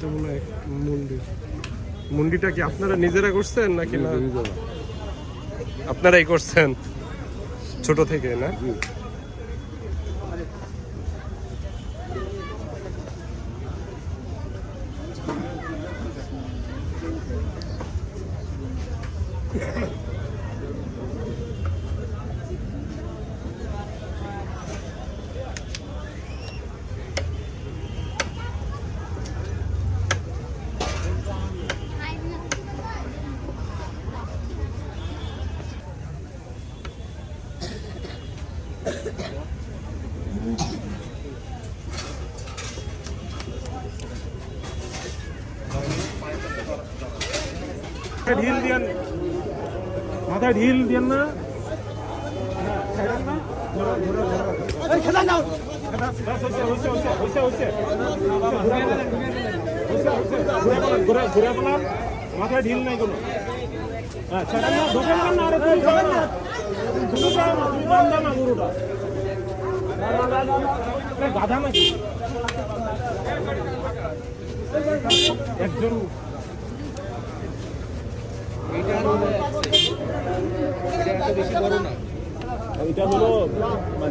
এটা মনে হয় মুন্ডি। মুন্ডিটা কি আপনারা নিজেরা করছেন নাকি না? আপনারাই করছেন? ছোট থেকে না? ঢিল দিয়েন। মাথায় ঢিল দিয়েন না। মাথায় ঢিল নাই কোনো। না ঢোকেন না, আরে ঢোকেন না। তুমি যাও না তুমি বড় না। এটা হলো মানে